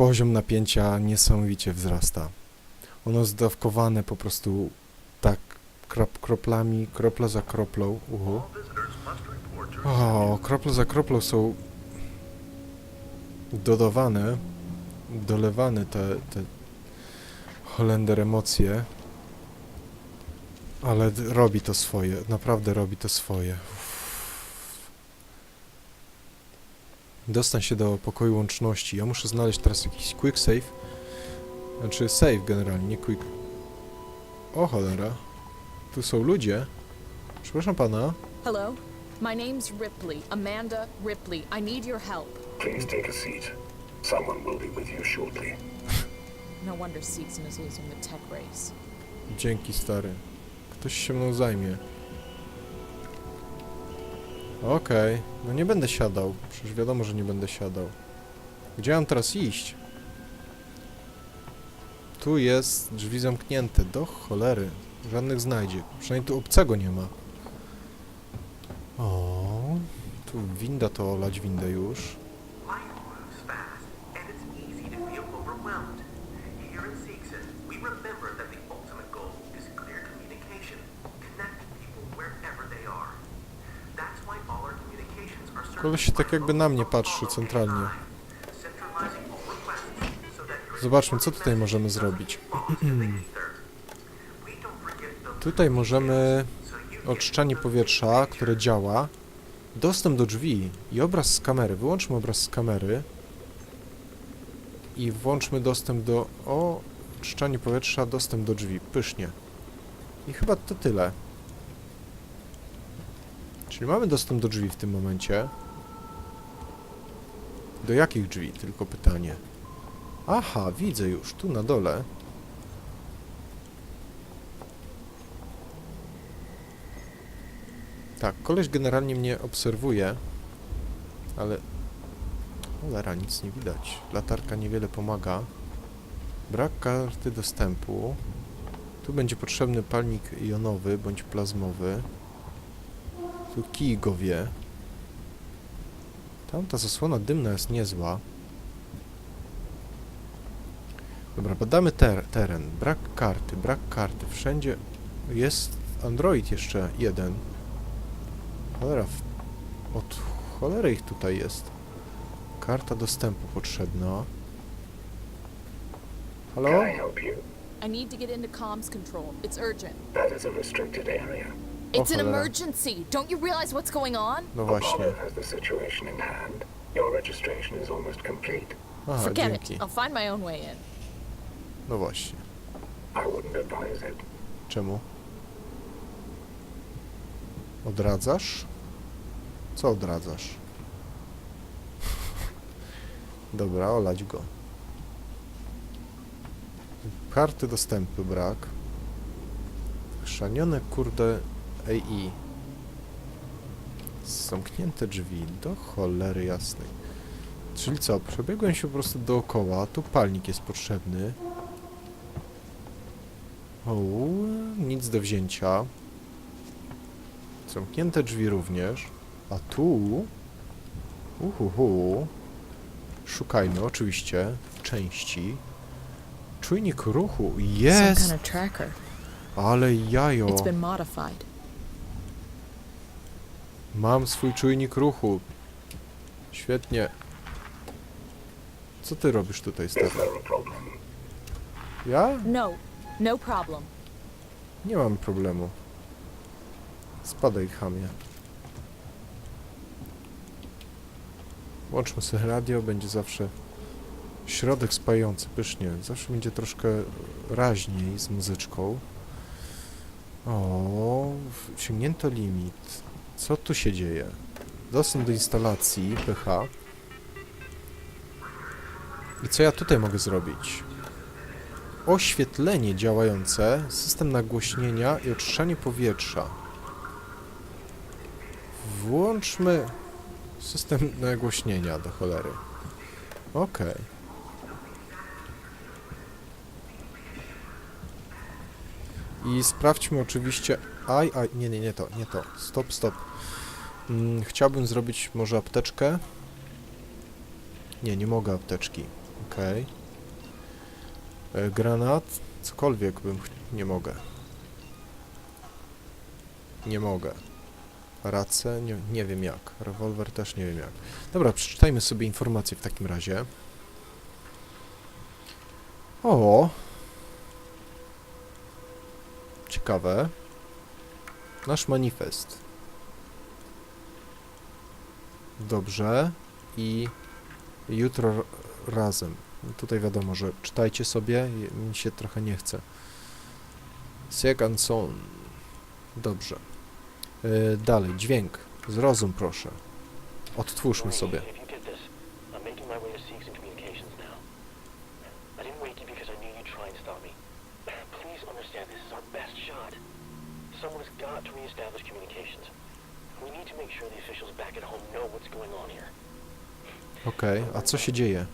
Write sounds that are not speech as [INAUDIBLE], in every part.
poziom napięcia niesamowicie wzrasta. Ono jest dawkowane po prostu tak krop, kroplami, kropla za kroplą. Uhu. O, kropla za kroplą są dodawane, dolewane te, te Holender emocje. Ale robi to swoje, naprawdę robi to swoje. Dostań się do pokoju łączności. Ja muszę znaleźć teraz jakiś quick save. Znaczy save generalnie, nie quick. O cholera. Tu są ludzie. Przepraszam pana. Hello? My name's Ripley, Amanda Ripley. I need your help. Please take a seat. Someone will be with you shortly. [LAUGHS] No wonder is losing the tech race. Dzięki stary. Ktoś się mną zajmie. Okej, no nie będę siadał. Przecież wiadomo, że nie będę siadał. Gdzie mam teraz iść? Tu jest drzwi zamknięte. Do cholery. Żadnych znajdzie. Przynajmniej tu obcego nie ma. O, tu winda to olać windę już. Koleś się tak jakby na mnie patrzy centralnie. Zobaczmy, co tutaj możemy zrobić. [CLEARS THROAT] Tutaj możemy oczyszczanie powietrza, które działa, dostęp do drzwi i obraz z kamery. Wyłączmy obraz z kamery i włączmy dostęp do... O, oczyszczanie powietrza, dostęp do drzwi. Pysznie. I chyba to tyle. Czyli mamy dostęp do drzwi w tym momencie. Do jakich drzwi? Tylko pytanie. Aha, widzę już, tu na dole. Tak, koleś generalnie mnie obserwuje, ale cholera, nic nie widać. Latarka niewiele pomaga. Brak karty dostępu. Tu będzie potrzebny palnik jonowy bądź plazmowy. Tu kij go wie. Tamta zasłona dymna jest niezła. Dobra, badamy ter teren. Brak karty, brak karty. Wszędzie jest Android jeszcze jeden. Cholera, w- od cholery ich tutaj jest. Karta dostępu potrzebna. Halo? Can I help you? I need to get into comms control. It's urgent. That is a restricted area. It's an cholera. emergency. Don't you realize what's going on? No właśnie. Apollo has the situation in hand. Your registration is almost complete. Aha, Forget dzięki. it. I'll find my own way in. No właśnie. I wouldn't advise it. Czemu? Odradzasz? Co odradzasz? [LAUGHS] Dobra, olać go. Karty dostępu brak. Chrzanione kurde AI. Zamknięte drzwi. Do cholery jasnej. Czyli co? Przebiegłem się po prostu dookoła. Tu palnik jest potrzebny. O, nic do wzięcia. Zamknięte drzwi również. A tu... Uhuhu. Szukajmy oczywiście części. Czujnik ruchu. Jest! Ale jajo. It's been modified. Mam swój czujnik ruchu. Świetnie. Co ty robisz tutaj, stary? Ja? No, no problem. Nie mam problemu. Spadaj, chamie. Łączmy sobie radio, będzie zawsze środek spający, pysznie. Zawsze będzie troszkę raźniej z muzyczką. O, sięgnięto limit. Co tu się dzieje? Dostęp do instalacji, PH. I co ja tutaj mogę zrobić? oświetlenie działające, system nagłośnienia i oczyszczanie powietrza. Włączmy system nagłośnienia do cholery. Okej. I sprawdźmy oczywiście... Aj, aj, nie, nie, nie to, nie to. Stop, stop. Mm, chciałbym zrobić może apteczkę. Nie, nie mogę apteczki. Okej. E, Granat. Cokolwiek bym... Nie mogę. Nie mogę. Racę? Nie, nie wiem jak. Rewolwer też nie wiem jak. Dobra, przeczytajmy sobie informacje w takim razie. O! Ciekawe. Nasz manifest. Dobrze. I jutro razem. Tutaj wiadomo, że czytajcie sobie, mi się trochę nie chce. Second son. Dobrze. Yy, dalej, dźwięk. Zrozum proszę. Odtwórzmy sobie. I didn't wake you because I knew you'd try and stop me. Please understand this is our best shot. Someone's got to reestablish communications. We need to make sure the officials back at home know what's going on here. Okej, a co się dzieje?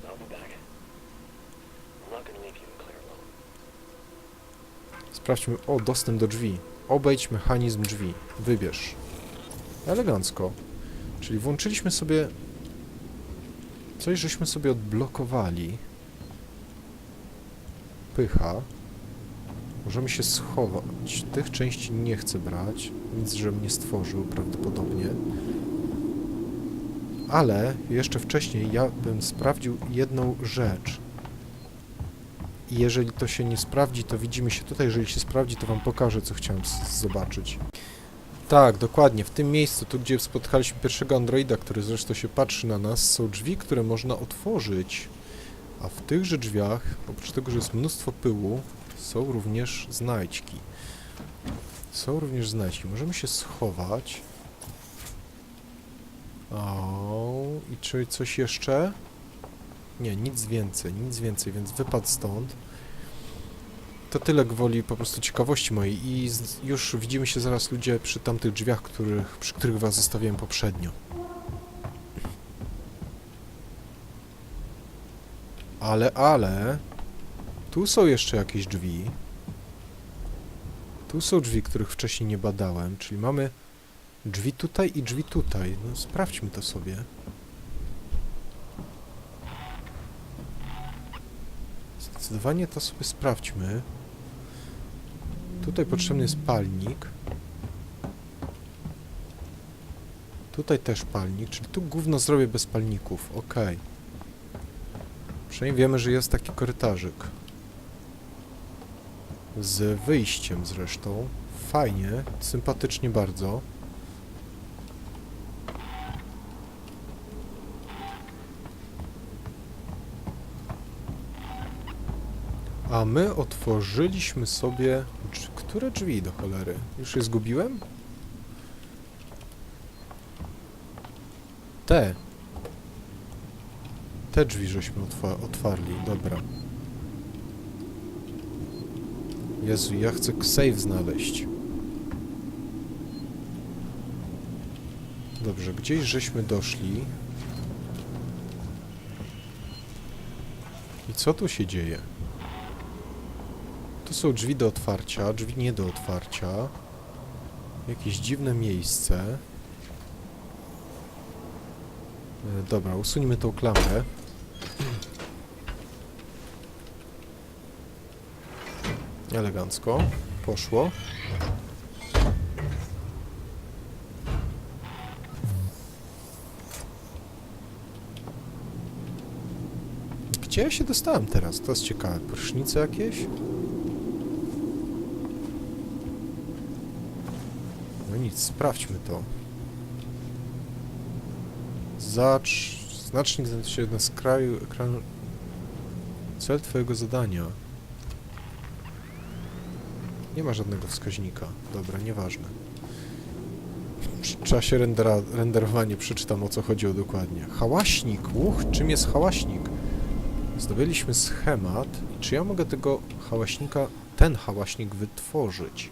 Sprawdźmy. O, dostęp do drzwi. Obejdź mechanizm drzwi. Wybierz. Elegancko. Czyli włączyliśmy sobie... Coś żeśmy sobie odblokowali. Pycha. Możemy się schować. Tych części nie chcę brać. Nic, żebym nie stworzył prawdopodobnie. Ale jeszcze wcześniej ja bym sprawdził jedną rzecz. I jeżeli to się nie sprawdzi, to widzimy się tutaj. Jeżeli się sprawdzi, to wam pokażę, co chciałem zobaczyć. Tak, dokładnie. W tym miejscu, tu gdzie spotkaliśmy pierwszego androida, który zresztą się patrzy na nas, są drzwi, które można otworzyć. A w tychże drzwiach, oprócz tego, że jest mnóstwo pyłu, są również znajdźki. Są również znajdźki. Możemy się schować. O, i czy coś jeszcze? Nie, nic więcej, nic więcej, więc wypad stąd. To tyle gwoli po prostu ciekawości mojej i z, już widzimy się zaraz ludzie przy tamtych drzwiach, których, przy których was zostawiłem poprzednio. Ale, ale... Tu są jeszcze jakieś drzwi. Tu są drzwi, których wcześniej nie badałem, czyli mamy drzwi tutaj i drzwi tutaj. No sprawdźmy to sobie. Zdecydowanie to sobie sprawdźmy. Tutaj potrzebny jest palnik. Tutaj też palnik, czyli tu gówno zrobię bez palników. Ok. Przynajmniej wiemy, że jest taki korytarzyk. Z wyjściem zresztą. Fajnie, sympatycznie bardzo. A my otworzyliśmy sobie... Które drzwi do cholery? Już je zgubiłem? Te. Te drzwi żeśmy otwa otwarli, dobra. Jezu, ja chcę save znaleźć. Dobrze, gdzieś żeśmy doszli. I co tu się dzieje? Tu są drzwi do otwarcia, drzwi nie do otwarcia. Jakieś dziwne miejsce. E, Dobra, usuńmy tą klamrę. Elegancko. Poszło. Gdzie ja się dostałem teraz? To jest ciekawe. Prysznice jakieś? No nic, sprawdźmy to. Zacz... Znacznik znajduje się na skraju ekranu... Cel twojego zadania. Nie ma żadnego wskaźnika. Dobra, nieważne. W czasie rendera, renderowania przeczytam o co chodziło dokładnie. Hałaśnik! Uch, czym jest hałaśnik? Zdobyliśmy schemat. Czy ja mogę tego hałaśnika, ten hałaśnik wytworzyć?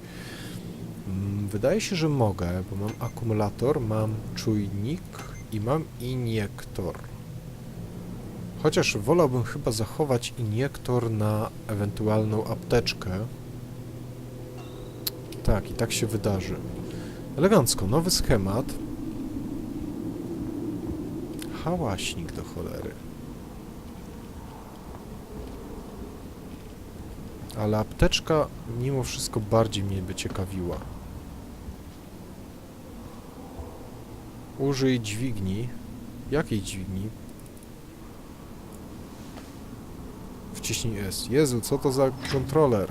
Mm, Wydaje się, że mogę, bo mam akumulator, mam czujnik i mam iniektor. Chociaż wolałbym chyba zachować iniektor na ewentualną apteczkę. Tak, i tak się wydarzy. Elegancko, nowy schemat. Hałaśnik do cholery. Ale apteczka mimo wszystko bardziej mnie by ciekawiła. Użyj dźwigni. Jakiej dźwigni? Wciśnij S. Jezu, co to za kontroler?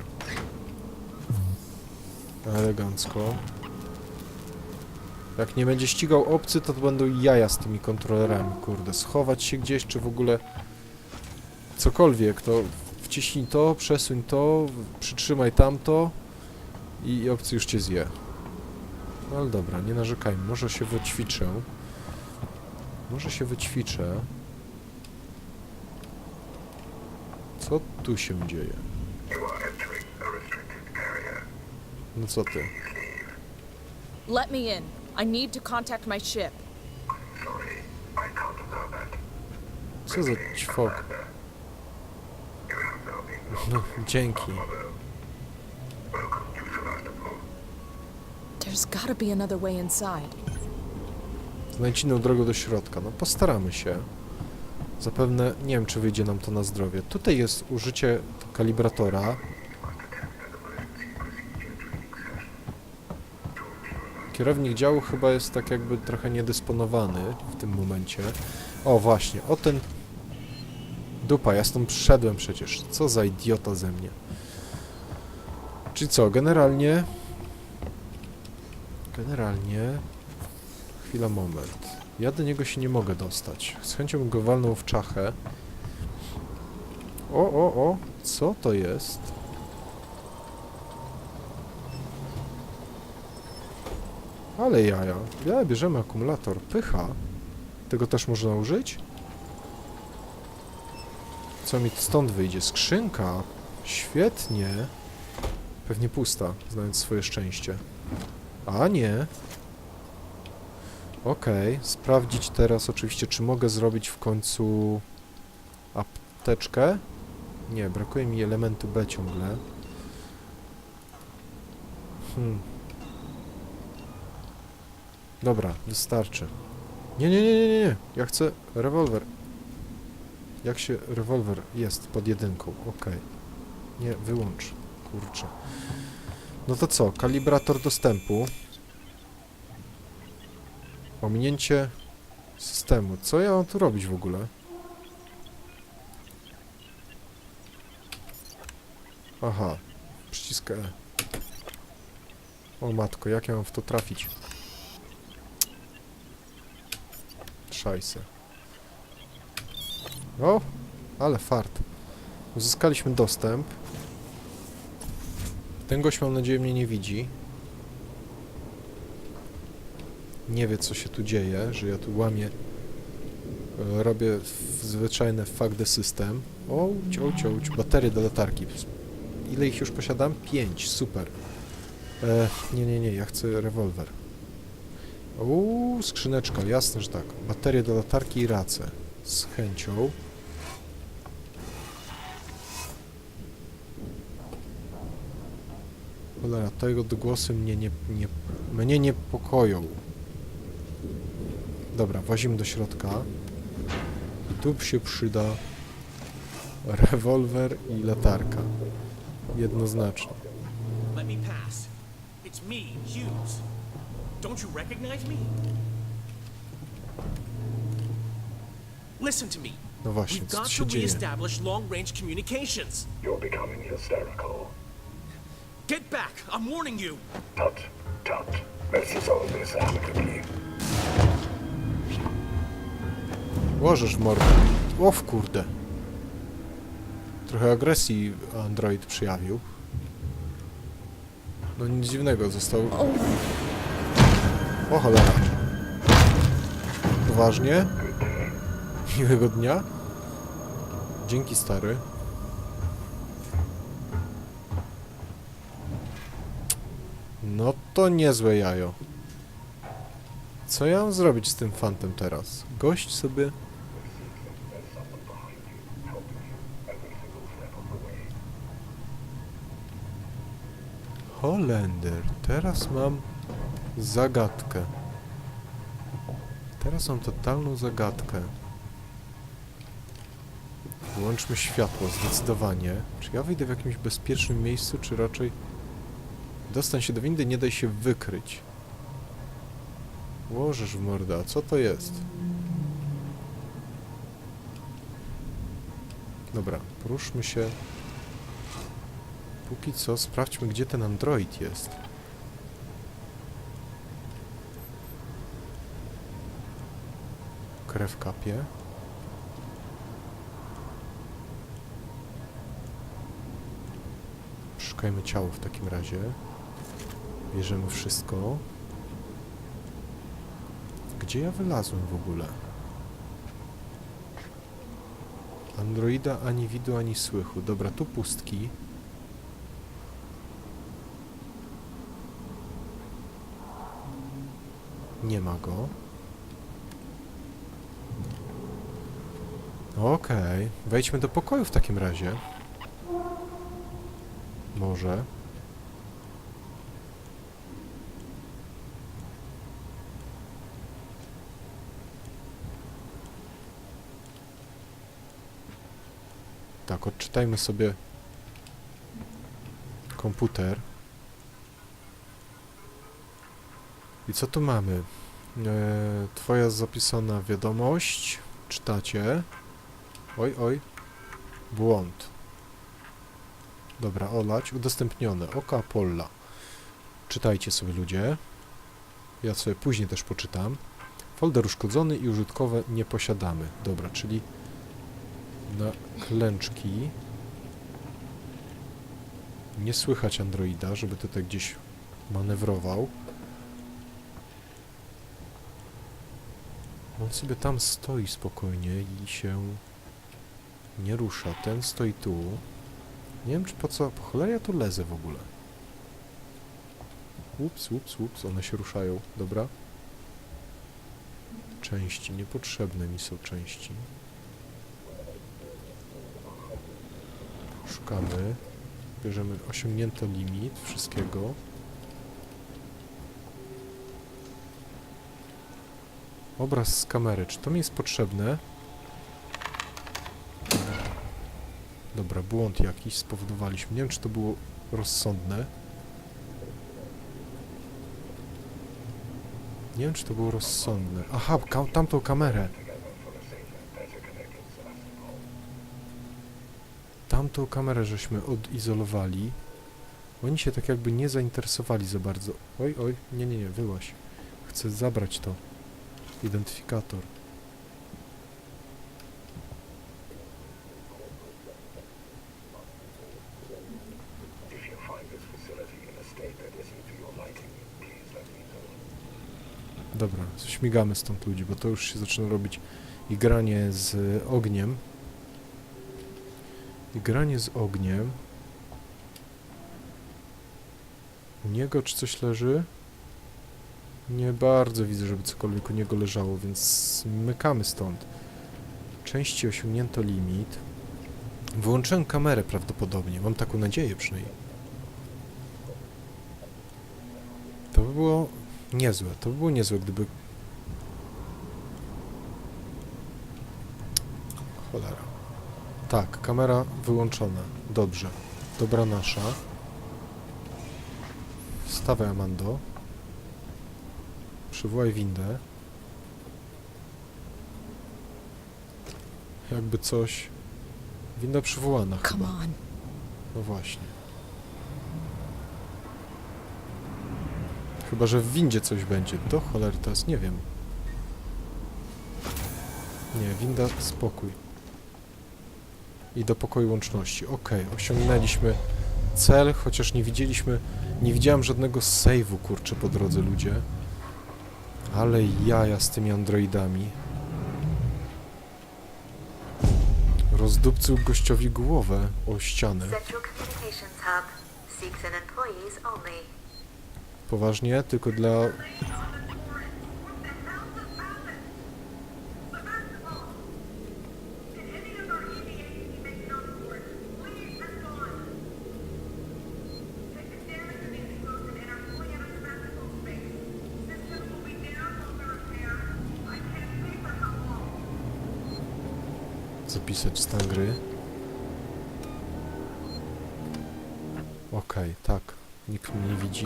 Elegancko. Jak nie będzie ścigał obcy, to, będą jaja z tymi kontrolerami, kurde. Schować się gdzieś, czy w ogóle cokolwiek, to wciśnij to, przesuń to, przytrzymaj tamto i obcy już cię zje. No ale dobra, nie narzekajmy. Może się wyćwiczę. Może się wyćwiczę. Co tu się dzieje? You are entering a restricted area. No co ty? Let me in. I need to contact my ship. Sorry, I can't allow that. Co za been No, dzięki. There's gotta be another way inside. Znajdź inną drogę do środka. No postaramy się. Zapewne, nie wiem czy wyjdzie nam to na zdrowie. Tutaj jest użycie kalibratora. Kierownik działu chyba jest tak jakby trochę niedysponowany w tym momencie. O właśnie, o ten... Dupa, ja stąd przyszedłem przecież. Co za idiota ze mnie. Czyli co, generalnie... Generalnie... Chwila, moment. Ja do niego się nie mogę dostać. Z chęcią bym go walnął w czachę. O, o, o! Co to jest? Ale jaja. Ja bierzemy akumulator. Pycha. Tego też można użyć? Co mi stąd wyjdzie? Skrzynka. Świetnie. Pewnie pusta, znając swoje szczęście. A nie. Okej, sprawdzić teraz oczywiście, czy mogę zrobić w końcu apteczkę. Nie, brakuje mi elementu B ciągle. Hmm. Dobra, wystarczy. Nie, nie, nie, nie, nie. Ja chcę rewolwer. Jak się rewolwer jest pod jedynką? Okej. Nie, wyłącz. Kurczę. No to co? Kalibrator dostępu. Ominięcie systemu. Co ja mam tu robić w ogóle? Aha. Przycisk E. O matko, jak ja mam w to trafić? Szajse. O, ale fart. Uzyskaliśmy dostęp. Ten gość mam nadzieję mnie nie widzi. Nie wie co się tu dzieje, że ja tu łamię. e, Robię zwyczajne fuck the system. O, ciął, ciął, baterie do latarki. Ile ich już posiadam? Pięć, super. E, nie, nie, nie, ja chcę rewolwer. Uuu, skrzyneczka, jasne, że tak. Baterie do latarki i race. Z chęcią. Cholera, tego odgłosy mnie nie, nie, mnie niepokoją. Dobra, włazimy do środka. Tu się przyda rewolwer i latarka. Jednoznacznie. Let me pass. It's me, Hughes. Don't you recognize me? Listen to me. No właśnie, We've co got tu to się dzieje? reestablish long-range communications. You're becoming hysterical. Get back! I'm warning you! Tut, tut. Let's resolve this amicably. Łożesz w mordę. O w kurde. Trochę agresji Android przyjawił. No nic dziwnego, został... O cholera. Poważnie? Miłego dnia? Dzięki stary. No to niezłe jajo. Co ja mam zrobić z tym fantem teraz? Gość sobie... Holender, teraz mam zagadkę. Teraz mam totalną zagadkę. Wyłączmy światło, zdecydowanie. Czy ja wyjdę w jakimś bezpiecznym miejscu, czy raczej... Dostań się do windy, nie daj się wykryć. Łożesz w morda, co to jest? Dobra, poruszmy się. Póki co sprawdźmy, gdzie ten android jest. Krew kapie. Szukajmy ciało w takim razie. Bierzemy wszystko. Gdzie ja wylazłem w ogóle? Androida ani widu, ani słychu. Dobra, tu pustki. Nie ma go. Okej, wejdźmy do pokoju w takim razie. Może. Tak, odczytajmy sobie komputer. I co tu mamy? E, twoja zapisana wiadomość. Czytacie. Oj, oj. Błąd. Dobra, olać. Udostępnione. Oka Apolla. Czytajcie sobie ludzie. Ja sobie później też poczytam. Folder uszkodzony i użytkowe nie posiadamy. Dobra, czyli na klęczki. Nie słychać Androida, żeby tutaj gdzieś manewrował. On sobie tam stoi spokojnie i się nie rusza. Ten stoi tu. Nie wiem, czy po co... Po cholerę ja tu lezę w ogóle. Ups, ups, ups. One się ruszają. Dobra. Części. Niepotrzebne mi są części. Szukamy. Bierzemy osiągnięto limit wszystkiego. Obraz z kamery. Czy to mi jest potrzebne? Dobra, błąd jakiś spowodowaliśmy. Nie wiem, czy to było rozsądne. Nie wiem, czy to było rozsądne. Aha, ka tamtą kamerę. Tamtą kamerę żeśmy odizolowali. Oni się tak jakby nie zainteresowali za bardzo. Oj, oj, nie, nie, nie, wyłaś. Chcę zabrać to. Identyfikator. If you find this facility in a state that isn't to your liking, please let me know. Dobra, śmigamy stąd ludzi, bo to już się zaczyna robić i granie z ogniem. I granie z ogniem. U niego czy coś leży? Nie bardzo widzę, żeby cokolwiek u niego leżało, więc smykamy stąd. Części osiągnięto limit. Wyłączyłem kamerę prawdopodobnie, mam taką nadzieję przynajmniej. To by było niezłe, to by było niezłe, gdyby... Cholera. Tak, kamera wyłączona. Dobrze. Dobra nasza. Stawaj, Amando. Przywołaj windę. Jakby coś... Winda przywołana chyba. No właśnie. Chyba, że w windzie coś będzie. Do cholery teraz nie wiem. Nie, winda spokój. I do pokoju łączności. Okej, osiągnęliśmy cel, chociaż nie widzieliśmy... Nie widziałem żadnego save'u, kurczę, po drodze ludzie. Ale jaja z tymi androidami. Rozdupcył gościowi głowę o ścianę. Poważnie, tylko dla... wypisać stan gry. Okej, tak. Nikt mnie nie widzi.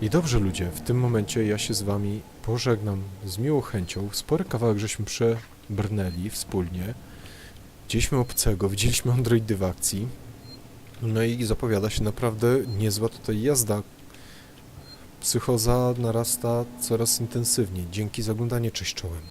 I dobrze ludzie, w tym momencie ja się z wami pożegnam z miłą chęcią. Spory kawałek żeśmy przebrnęli wspólnie. Widzieliśmy obcego, widzieliśmy androidy w akcji. No i zapowiada się naprawdę niezła tutaj jazda. Psychoza narasta coraz intensywniej. Dzięki za oglądanie, cześć czołem.